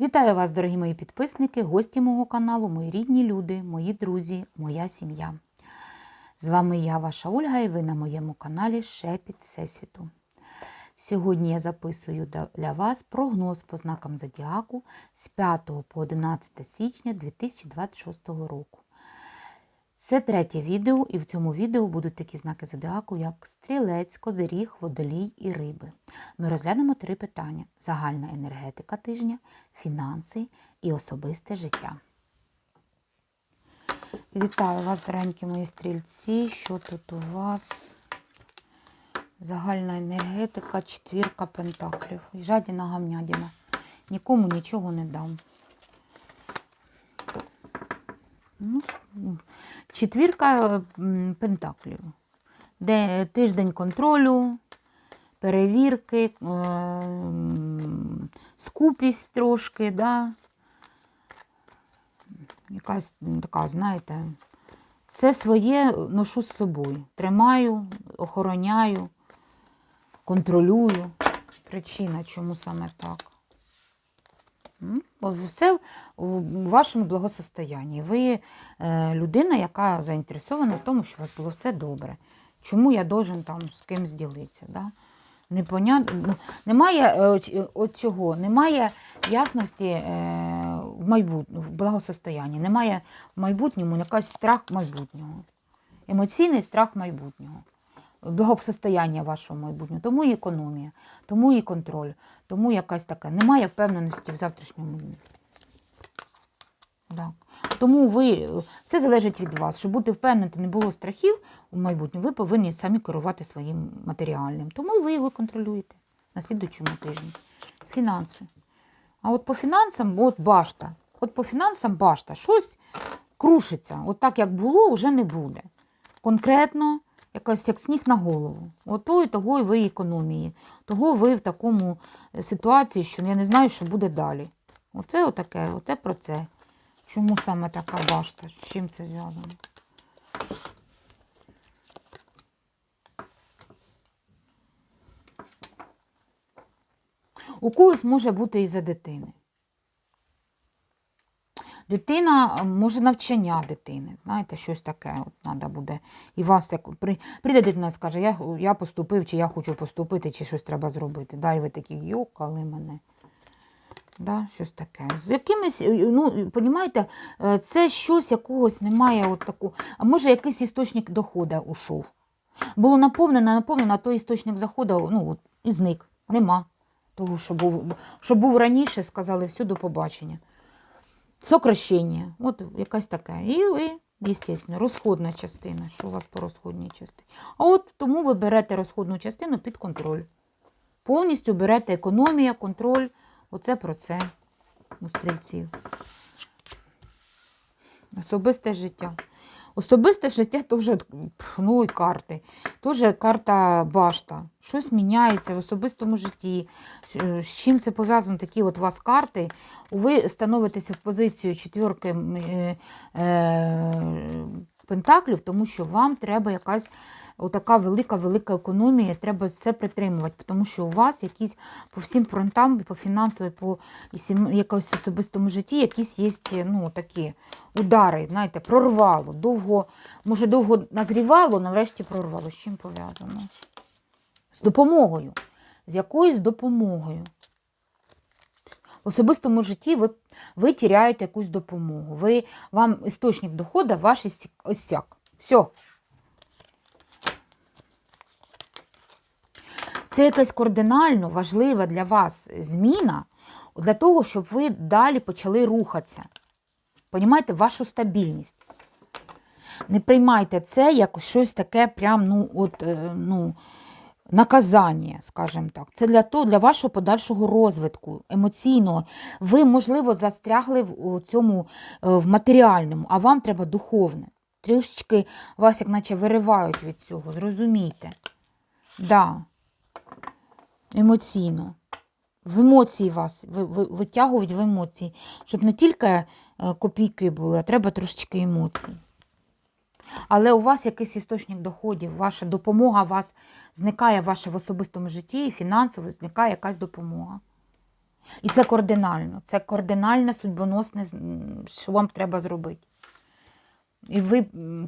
Вітаю вас, дорогі мої підписники, гості мого каналу, мої рідні люди, мої друзі, моя сім'я. З вами я, ваша Ольга, і ви на моєму каналі Шепіт Всесвіту. Сьогодні я записую для вас прогноз по знакам Зодіаку з 5 по 11 січня 2026 року. Це третє відео, і в цьому відео будуть такі знаки зодіаку, як стрілець, козиріг, водолій і риби. Ми розглянемо три питання: загальна енергетика тижня, фінанси і особисте життя. Вітаю вас, доренькі мої стрільці. Що тут у вас? Загальна енергетика, четвірка пентаклів. Жадіна гамнядіна. Нікому нічого не дам. Ну, четвірка пентаклів. Де тиждень контролю, перевірки, е, скупість трошки, да? якась така, знаєте, все своє ношу з собою. Тримаю, охороняю, контролюю. Причина, чому саме так? Все у вашому благосостоянні. Ви е, людина, яка заінтересована в тому, що у вас було все добре. Чому я должен там з кимось ділитися? Да? Непонятно. Немає е, е, от чого, немає ясності в майбутньому, в благосостоянні. Немає в майбутньому якийсь страх майбутнього. Емоційний страх майбутнього. Благосостояння вашого майбутнього, тому і економія, тому і контроль, тому якась така. Немає впевненості в завтрашньому дні. Так. Тому ви, все залежить від вас. Щоб бути впевненим, не було страхів у майбутньому, ви повинні самі керувати своїм матеріальним. Тому ви його контролюєте на слідуючому тижні. Фінанси. А от по фінансам, от башта. От по фінансам башта. Щось крушиться. От так, як було, вже не буде. Конкретно, якось як сніг на голову. От то і того і ви економії. Того ви в такому е, ситуації, що я не знаю, що буде далі. Оце отаке, оце про це. Чому саме така башта? З чим це зв'язано? У когось може бути і за дитини. Дитина, е, може навчання дитини, знаєте, щось таке от треба буде. І вас при, прийде дитина і скаже, я, я поступив, чи я хочу поступити, чи щось треба зробити. Да, і ви такі, йокали мене. Да, щось таке. З якимось, е, ну, понімаєте, е, це щось якогось немає от таку. А може якийсь істочник доходу ушов. Було наповнено, наповнено, а той істочник заходу, ну, от, і зник. Нема. Того, що був, що був раніше, сказали, все, до побачення. Сокращення, от якась така. І ви, звісно, розходна частина. Що у вас по розходній частині? А от тому ви берете розходну частину під контроль. Повністю берете економія, контроль. Оце про це у стрільців. Особисте життя. Особисте життя теж, ну і карти. Теж карта башта. Щось міняється в особистому житті. З чим це пов'язано, такі от у вас карти. Ви становитеся в позицію четвірки е, е, пентаклів, тому що вам треба якась отака велика-велика економія, треба все притримувати, тому що у вас якісь по всім фронтам, по фінансовій, по якось особистому житті, якісь є ну, такі удари, знаєте, прорвало. Довго, може, довго назрівало, нарешті прорвало. З чим пов'язано? З допомогою. З якоюсь допомогою. В особистому житті ви, ви тіряєте якусь допомогу. Ви, вам істочник доходу ваш істі- осяк. Все. Це якась кардинально важлива для вас зміна для того, щоб ви далі почали рухатися. Понімаєте, вашу стабільність. Не приймайте це як щось таке, прям, ну, от, е, ну, наказання, скажімо так. Це для того, для вашого подальшого розвитку, емоційного. Ви, можливо, застрягли в цьому е, в матеріальному, а вам треба духовне. Трішечки вас, як наче, виривають від цього, зрозумійте. Да. Емоційно. В емоції вас ви, ви, витягують в емоції, щоб не тільки е, копійки були, а треба трошечки емоцій. Але у вас якийсь істочник доходів, ваша допомога вас зникає ваша в особистому житті, і фінансово зникає якась допомога. І це кардинально. Це кардинальне судьбоносне, що вам треба зробити. І ви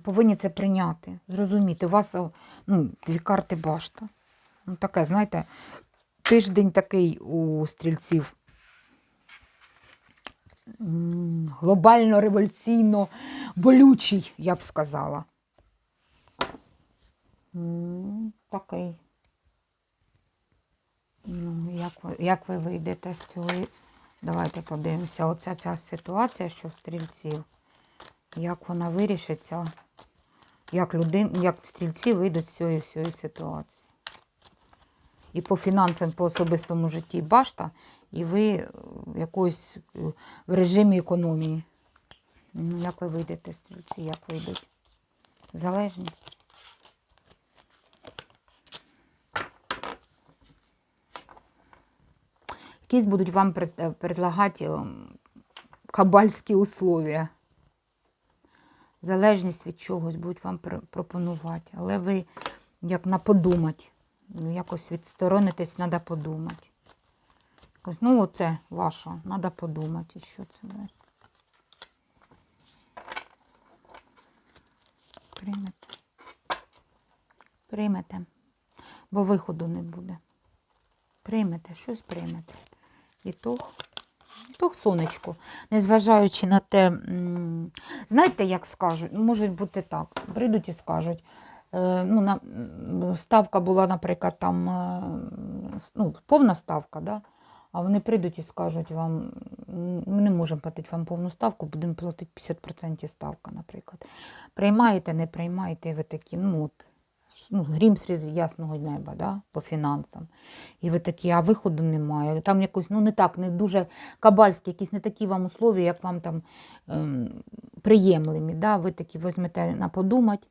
повинні це прийняти, зрозуміти. У вас ну, дві карти башта. Ну, таке, знаєте, тиждень такий у стрільців. Глобально революційно болючий, я б сказала. Такий. Ну, як, як ви вийдете з цього? Давайте подивимося. Оця ця ситуація, що в стрільців, як вона вирішиться, як, людин, як стрільці вийдуть з цієї всієї ситуації. І по фінансам, по особистому житті башта, і ви е, якось е, в режимі економії. Ну, як ви вийдете, стрільці, як вийдуть? Залежність. Якісь будуть вам е, предлагати кабальські условия. Залежність від чогось будуть вам пропонувати. Але ви як на подумати. Ну, якось відсторонитись, треба подумати. Якось, ну, оце ваше, треба подумати, що це дасть. Приймете. Приймете. Бо виходу не буде. Приймете, щось приймете. І і то сонечко. Незважаючи на те, знаєте, як скажуть, ну, може бути так. Прийдуть і скажуть. Е, Ну, на, ставка була, наприклад, там е, ну, повна ставка, да? а вони прийдуть і скажуть вам, ми не можемо платити вам повну ставку, будемо платити 50% ставка, наприклад. Приймаєте, не приймаєте, і ви такі, ну от, ну, грім сріз ясного неба, да? по фінансам. І ви такі, а виходу немає. Там якось, ну не так, не дуже кабальські, якісь не такі вам условия, як вам там ем, приємлемі. Да? Ви такі візьмете на подумать.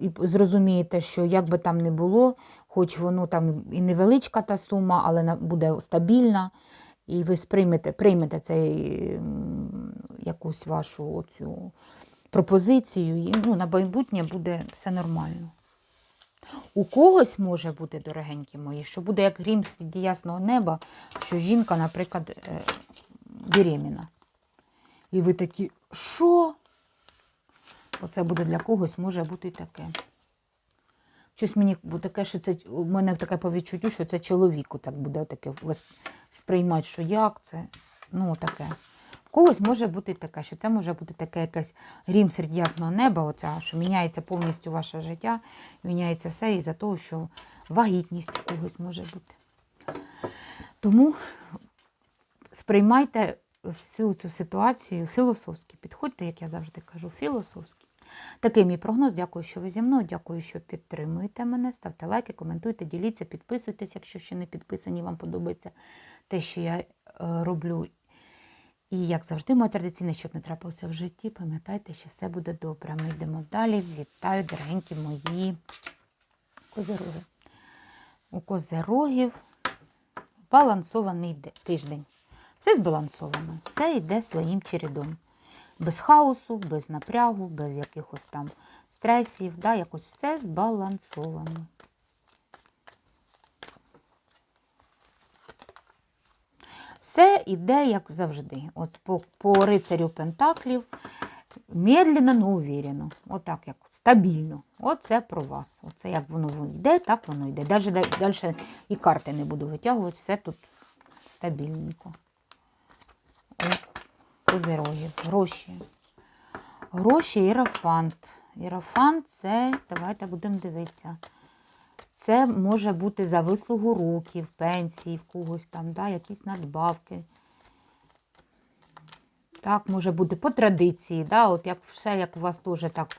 І зрозумієте, що як би там не було, хоч воно там і невеличка та сума, але буде стабільна, і ви сприймете, приймете цей якусь вашу оцю пропозицію, і ну, на майбутнє буде все нормально. У когось може бути, дорогенькі мої, що буде як грім серед ясного неба, що жінка, наприклад, беременна. І ви такі, що? Оце буде для когось, може бути і таке. Щось мені таке, що це у мене таке по відчуттю, що це чоловіку так буде таке сприймати, що як це. Ну, таке. В когось може бути таке, що це може бути таке якесь грім серед ясного неба, оця, що міняється повністю ваше життя, міняється все із-за того, що вагітність у когось може бути. Тому сприймайте всю цю ситуацію філософськи. Підходьте, як я завжди кажу, філософськи. Такий мій прогноз. Дякую, що ви зі мною. Дякую, що підтримуєте мене. Ставте лайки, коментуйте, діліться, підписуйтесь, якщо ще не підписані, вам подобається те, що я е, роблю. І як завжди, моє традиційне, щоб не трапилося в житті, пам'ятайте, що все буде добре. Ми йдемо далі. Вітаю, дорогенькі мої козироги. У козирогів балансований тиждень. Все збалансовано, все йде своїм чередом. Без хаосу, без напрягу, без якихось там стресів, да, якось все збалансовано. Все йде, як завжди. От по, по рицарю Пентаклів медленно, но уверенно. Отак, як стабільно. Оце про вас. Оце як воно йде, так воно йде. Далі і карти не буду витягувати, все тут стабільненько. От, козирогів, гроші. Гроші ірафант. Ірафант це, давайте будемо дивитися. Це може бути за вислугу років, пенсії в когось там, да, якісь надбавки. Так, може бути по традиції, да, от як все, як у вас теж так.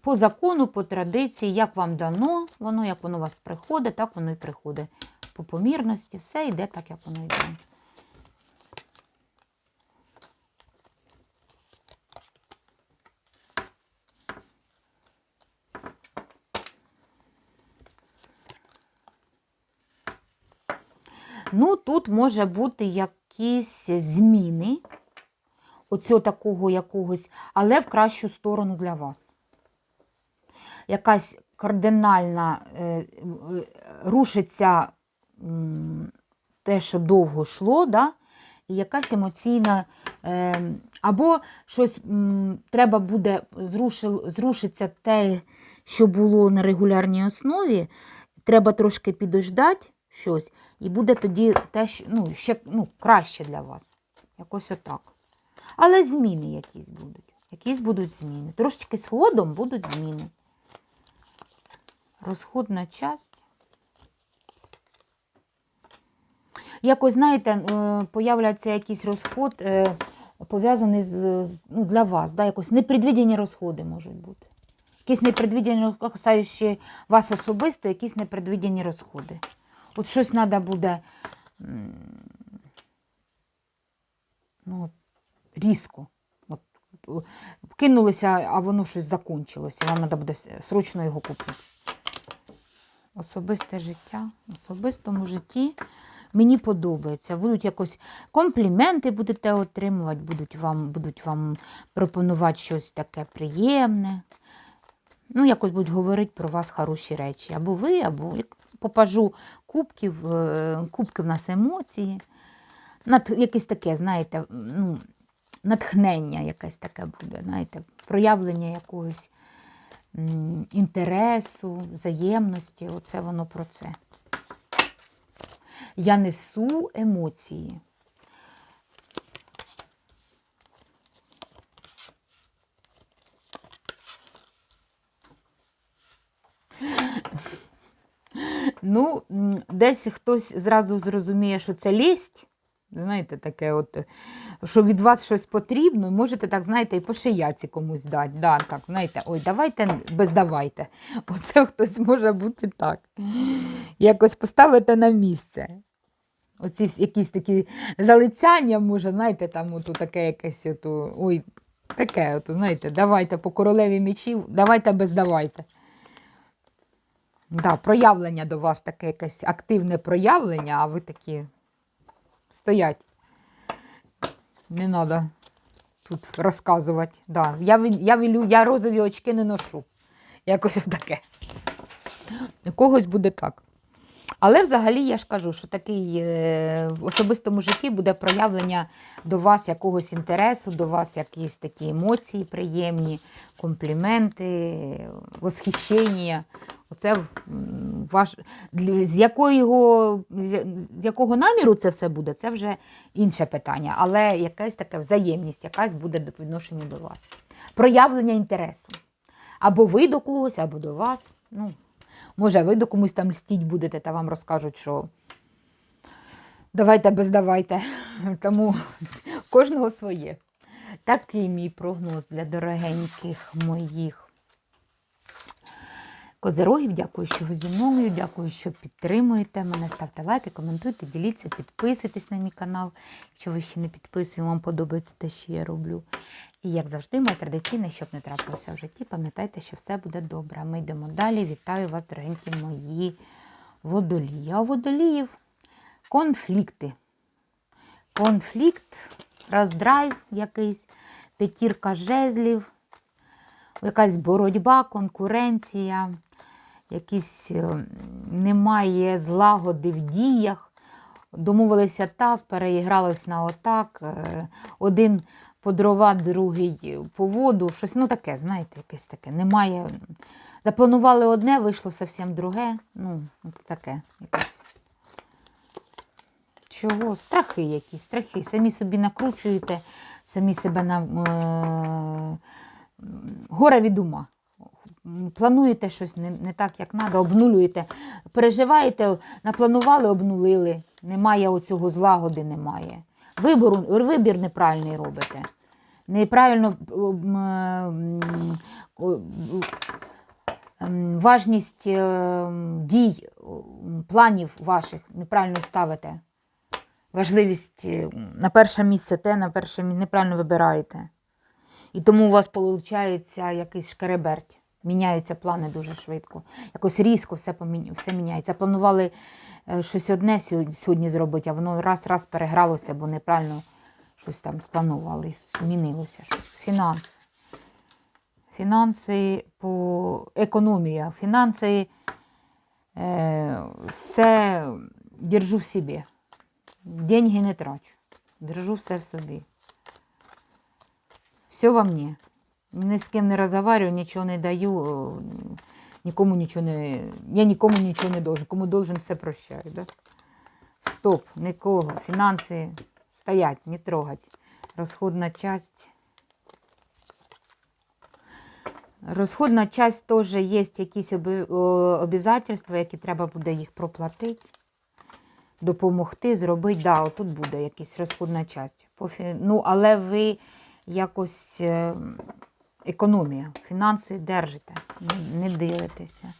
По закону, по традиції, як вам дано, воно, як воно у вас приходить, так воно і приходить. По помірності, все йде так, як воно йде. Ну, тут може бути якісь зміни, оцього такого якогось, але в кращу сторону для вас. Якась кардинальна е, е, рушиться те, що довго йшло, да? і якась емоційна, е, або щось треба буде зрушиться те, що було на регулярній основі, треба трошки підождати щось, і буде тоді те, ну, ще ну, краще для вас. Якось отак. Але зміни якісь будуть. Якісь будуть зміни. Трошечки згодом будуть зміни. Розходна часть. Якось, знаєте, е, появляться якийсь розход, е, пов'язаний з, ну, для вас. Да? Якось непредвидені розходи можуть бути. Якісь непредвидені, касаючи вас особисто, якісь непредвидені розходи. От щось треба буде ну, різко. От, кинулися, а воно щось закінчилося. Вам треба буде срочно його купити. Особисте життя. В особистому житті мені подобається. Будуть якось компліменти будете отримувати, будуть вам, будуть вам пропонувати щось таке приємне. Ну, якось будуть говорити про вас хороші речі. Або ви, або попажу кубків, е, кубки в нас емоції. Над, якесь таке, знаєте, ну, натхнення якесь таке буде, знаєте, проявлення якогось м, інтересу, взаємності. Оце воно про це. Я несу емоції. Ну, м, десь хтось зразу зрозуміє, що це лість. Знаєте, таке, от, що від вас щось потрібно, можете так, знаєте, і по шияці комусь дати. Да, так, знаєте, ой, давайте без давайте. Оце хтось може бути так. Якось поставити на місце. Оці якісь такі залицяння, може, знаєте, там ото таке якесь, ото, ой, таке, ото, знаєте, давайте по королеві мечів, давайте без давайте. Да, проявлення до вас таке якесь активне проявлення, а ви такі стоять. Не треба тут розказувати. Да. Я, я, вілю, я розові очки не ношу. Якось таке. У когось буде так. Але взагалі я ж кажу, що такий е, в особистому житті буде проявлення до вас якогось інтересу, до вас якісь такі емоції приємні, компліменти, восхищення. Оце ваш, з, якого, з якого наміру це все буде, це вже інше питання. Але якась така взаємність, якась буде по відношенню до вас. Проявлення інтересу. Або ви до когось, або до вас. Ну, може, ви до комусь там льстіть будете та вам розкажуть, що давайте бездавайте. Тому кожного своє. Такий мій прогноз для дорогеньких моїх козирогів. Дякую, що ви зі мною. Дякую, що підтримуєте мене. Ставте лайки, коментуйте, діліться, підписуйтесь на мій канал. Якщо ви ще не підписані, вам подобається те, що я роблю. І як завжди, моє традиційне, щоб не трапилося в житті, пам'ятайте, що все буде добре. Ми йдемо далі. Вітаю вас, дорогенькі мої водолії. А у водоліїв конфлікти. Конфлікт, роздрайв якийсь, п'ятірка жезлів, якась боротьба, конкуренція, якісь е, немає злагоди в діях. Домовилися так, переігралось на отак. е, Один по дрова, другий по воду. Щось ну таке, знаєте, якесь таке. Немає. Запланували одне, вийшло зовсім друге. Ну, таке якесь. Чого? Страхи якісь, страхи. Самі собі накручуєте, самі себе на е, горе від ума. Плануєте щось не, не так, як треба, обнулюєте. Переживаєте, напланували, обнулили. Немає оцього злагоди, немає. Вибору, вибір неправильний робите. Неправильно важність е, дій, планів ваших неправильно ставите. Важливість е, на перше місце те, на перше місце неправильно вибираєте. І тому у вас виходить якийсь шкереберть. Міняються плани дуже швидко. Якось різко все, помі... все міняється. Планували е, щось одне сьогодні, зробити, а воно раз-раз перегралося, бо неправильно щось там спланували. Змінилося щось. Фінанси. Фінанси по економія. Фінанси е, все держу в собі. Деньги не трачу. Держу все в собі. Все во мне. Ні з ким не розговорюю, нічого не даю, нікому нічого не. Я нікому нічого не должен. Кому должен, все прощаю. Да? Стоп, нікого. Фінанси стоять, не трогать. Розходна часть. Розходна часть теж є якісь обязательства, які треба буде їх проплатити, допомогти, зробити. Да, отут буде якась розходна часть. Ну, але ви якось е, економія, фінанси держите, не, ділитеся.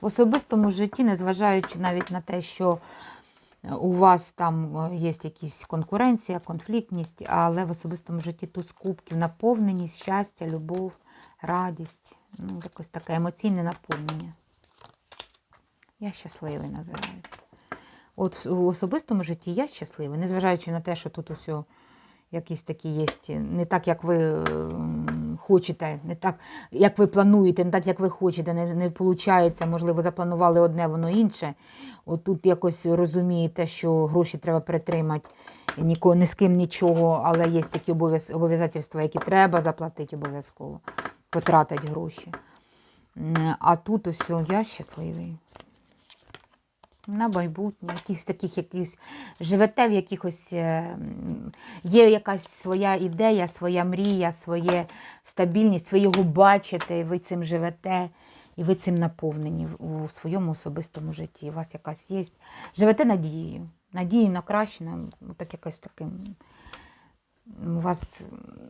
В особистому житті, незважаючи навіть на те, що у вас там е, є якісь конкуренція, конфліктність, але в особистому житті тут кубків, наповненість, щастя, любов, радість, ну, якось таке емоційне наповнення. Я щасливий називається. От в особистому житті я щасливий, незважаючи на те, що тут усе якісь такі є, не так, як ви хочете, не так, як ви плануєте, не так, як ви хочете, не, не виходить, можливо, запланували одне, воно інше. От тут якось розумієте, що гроші треба притримати, нікого, ні з ким нічого, але є такі обов'яз, обов'язательства, які треба заплатити обов'язково, потратити гроші. А тут ось я щасливий. На майбутнє, якісь таких якісь живете в якихось, е, є якась своя ідея, своя мрія, своя стабільність, ви його бачите, і ви цим живете, і ви цим наповнені у своєму особистому житті. У вас якась є. Живете надією. Надією на краще, на так якось таким. У вас,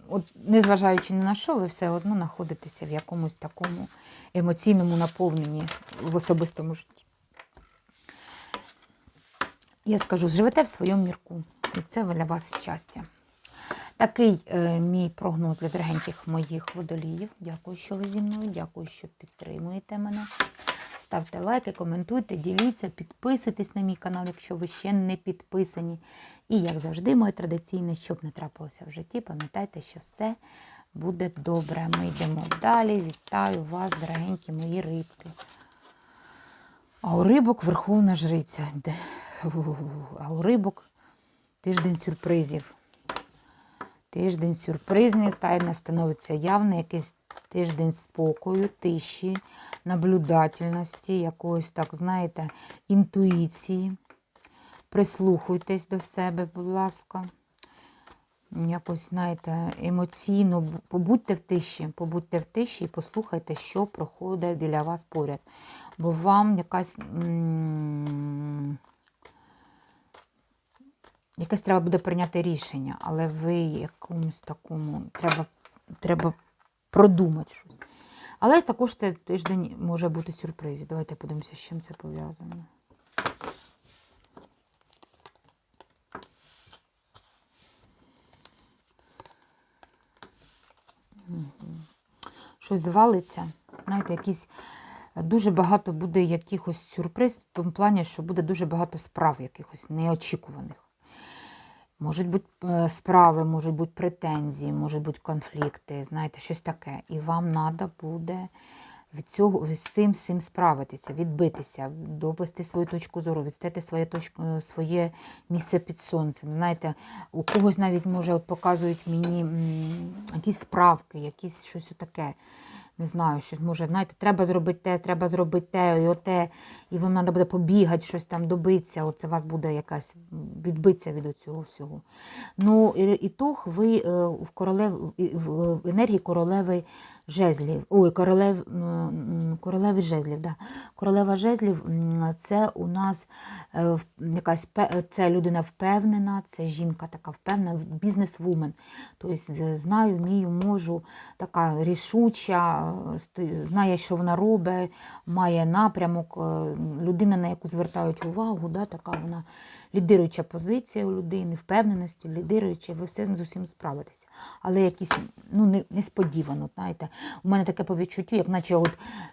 от, незважаючи ні на що, ви все одно знаходитеся в якомусь такому емоційному наповненні в особистому житті. Я скажу, живете в своєму мірку, і це для вас щастя. Такий е, мій прогноз для дорогеньких моїх водоліїв. Дякую, що ви зі мною. Дякую, що підтримуєте мене. Ставте лайки, коментуйте, діліться, підписуйтесь на мій канал, якщо ви ще не підписані. І, як завжди, моє традиційне, щоб не трапилося в житті, пам'ятайте, що все буде добре. Ми йдемо далі. Вітаю вас, дорогенькі мої рибки. А у рибок верховна жриця. А у рибок тиждень сюрпризів. Тиждень сюрпризний, тайна становиться явна, якийсь тиждень спокою, тиші, наблюдательності, якоїсь, так, знаєте, інтуїції. Прислухайтесь до себе, будь ласка. Якось, знаєте, емоційно побудьте в тиші, побудьте в тиші і послухайте, що проходить біля вас поряд. Бо вам якась. м, Якесь треба буде прийняти рішення, але ви якомусь такому треба, треба продумати щось. Але також цей тиждень може бути сюрпризів. Давайте подивимося, з чим це пов'язано. Щось звалиться. Знаєте, якісь дуже багато буде якихось сюрприз, в тому плані, що буде дуже багато справ якихось неочікуваних. Можуть бути е, справи, можуть бути претензії, можуть бути конфлікти, знаєте, щось таке. І вам треба буде від цього з цим всім справитися, відбитися, довести свою точку зору, відстати своє точку, своє місце під сонцем. Знаєте, у когось навіть може от показують мені якісь справки, якісь щось таке. Не знаю, щось може, знаєте, треба зробити те, треба зробити те, і оте, і вам треба буде побігати, щось там добитися. Оце вас буде якась відбитися від цього всього. Ну, і, і тух ви е, в, королев, в в енергії королеви жезлів. Ой, королев, королеви жезлів, да. Королева жезлів це у нас е, якась це людина впевнена, це жінка така впевнена, бізнес-вумен. Тобто знаю, вмію, можу, така рішуча, е, знає, що вона робить, має напрямок, е, людина, на яку звертають увагу, да, така вона лідируюча позиція у людини, впевненості, лідируюча, ви все з усім справитеся. Але якісь ну, несподівано, знаєте. У мене таке по відчуттю, як наче от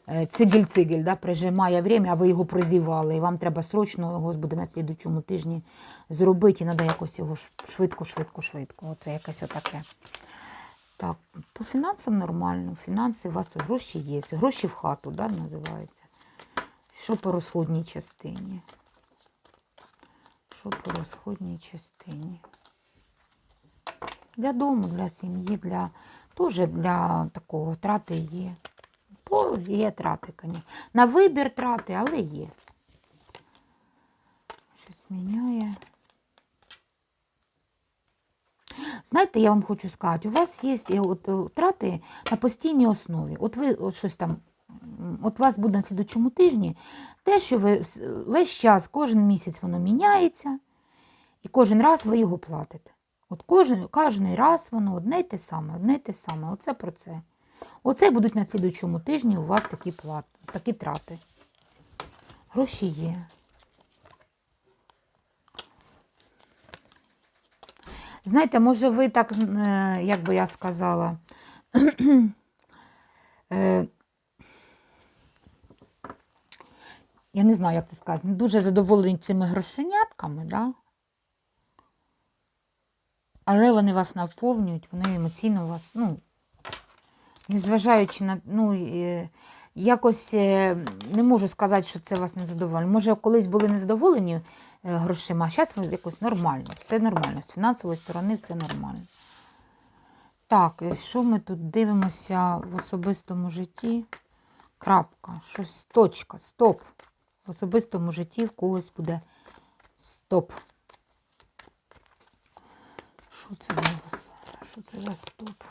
е, цигель-цигель да, прижимає время, а ви його прозівали, і вам треба срочно його буде на слідучому тижні зробити, і треба якось його швидко, швидко, швидко. Оце якесь отаке. Так, по фінансам нормально. Фінанси у вас гроші є. Гроші в хату, да, називається. Що по розходній частині? Що по розходній частині? Для дому, для сім'ї, для теж для такого втрати є. Бо є трати, звісно. На вибір трати, але є. Щось міняє. Знаєте, я вам хочу сказати, у вас є е, от, е, втрати на постійній основі. От ви от щось там, от вас буде на слідучому тижні те, що ви весь час, кожен місяць воно міняється, і кожен раз ви його платите. От кожен, кожен раз воно одне й те саме, одне й те саме. Оце про це. Оце будуть на слідучому тижні у вас такі плати, такі трати. Гроші є. Знаєте, може, ви так, е, як би я сказала, е, я не знаю, як це сказати, дуже задоволені цими грошенятками, да? але вони вас наповнюють, вони емоційно вас, ну, незважаючи на, ну, е, якось е, не можу сказати, що це вас не задоволено. Може, колись були незадоволені е, грошима, а зараз якось нормально, все нормально. З фінансової сторони все нормально. Так, що ми тут дивимося в особистому житті? Крапка, щось, точка, стоп. Особистому житті в когось буде стоп. Що це за, що це за стоп?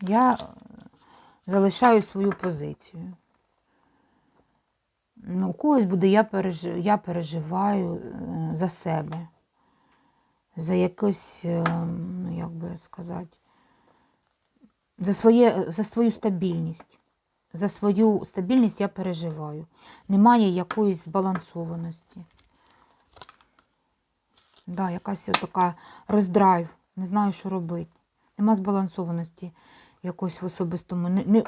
Я залишаю свою позицію. Ну, у когось буде я, переж... я переживаю е, за себе, за якось, е, ну, як би сказати, за, своє, за свою стабільність. За свою стабільність я переживаю. Немає якоїсь збалансованості. Да, якась така роздрайв. Не знаю, що робити. Нема збалансованості якось в особистому. Не, не,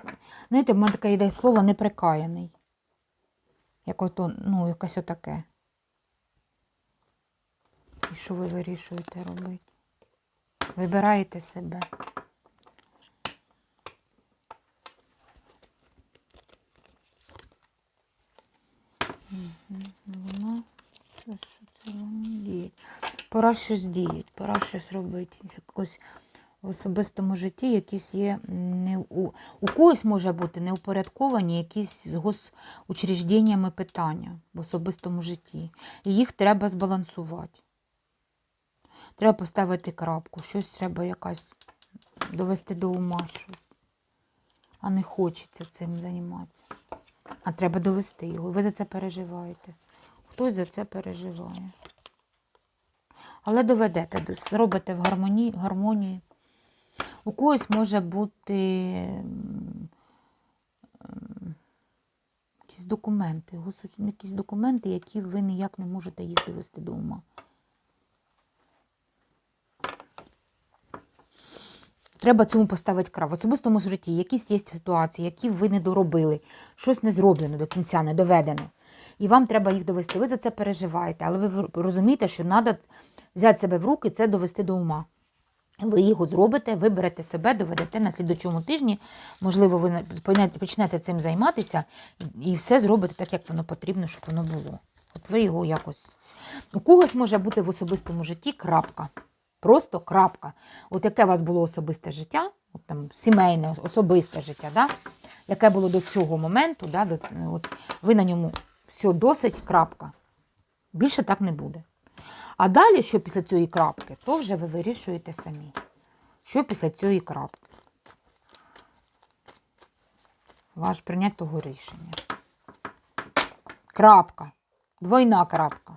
знаєте, в мене таке йде слово неприкаяний. Як ото, ну, якесь отаке. І що ви вирішуєте робити? Вибираєте себе. Це що це воно діє? Пора щось діяти, пора щось робити. Якось в особистому житті якісь є не у, у когось може бути неупорядковані якісь з госучрежденнями питання в особистому житті. І їх треба збалансувати. Треба поставити крапку, щось треба якась довести до ума щось. А не хочеться цим займатися. А треба довести його. Ви за це переживаєте. Хтось за це переживає. Але доведете, зробите в гармонії, гармонії. У когось може бути якісь документи, якісь документи, які ви ніяк не можете їх довести до ума. Треба цьому поставити крав. В особистому житті якісь є ситуації, які ви не доробили, щось не зроблено до кінця, не доведено. І вам треба їх довести. Ви за це переживаєте, але ви розумієте, що треба взяти себе в руки це довести до ума. Ви його зробите, виберете себе, доведете на слідучому тижні. Можливо, ви почнете цим займатися і все зробите так, як воно потрібно, щоб воно було. От ви його якось. У когось може бути в особистому житті крапка. Просто крапка. От яке у вас було особисте життя, от там сімейне, особисте життя, да? яке було до цього моменту, да? до, от, ви на ньому все досить крапка. Більше так не буде. А далі, що після цієї крапки, то вже ви вирішуєте самі. Що після цієї крапки? Ваш того рішення. Крапка. Двойна крапка.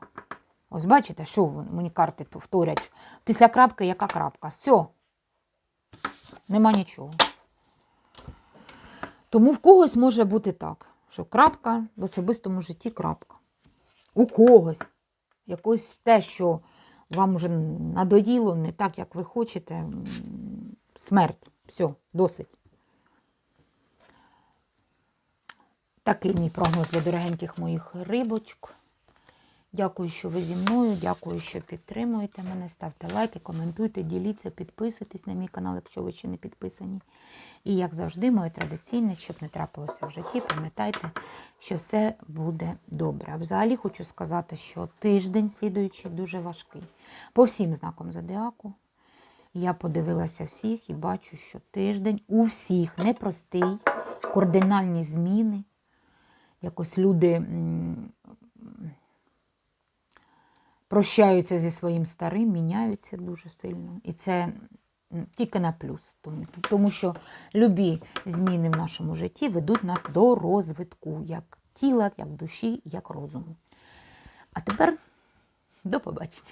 Ось бачите, що мені карти вторять. Після крапки яка крапка? Все. Нема нічого. Тому в когось може бути так, що крапка в особистому житті крапка. У когось якось те, що вам вже надоїло, не так, як ви хочете. Смерть. Все, досить. Такий мій прогноз для дорогеньких моїх рибочок. Дякую, що ви зі мною. Дякую, що підтримуєте мене. Ставте лайки, коментуйте, діліться, підписуйтесь на мій канал, якщо ви ще не підписані. І як завжди, моє традиційне, щоб не трапилося в житті, пам'ятайте, що все буде добре. А взагалі хочу сказати, що тиждень слідуючий дуже важкий. По всім знакам зодіаку. Я подивилася всіх і бачу, що тиждень у всіх непростий, кардинальні зміни. Якось люди прощаються зі своїм старим, міняються дуже сильно. І це тільки на плюс. Тому, тому що любі зміни в нашому житті ведуть нас до розвитку як тіла, як душі, як розуму. А тепер до побачення.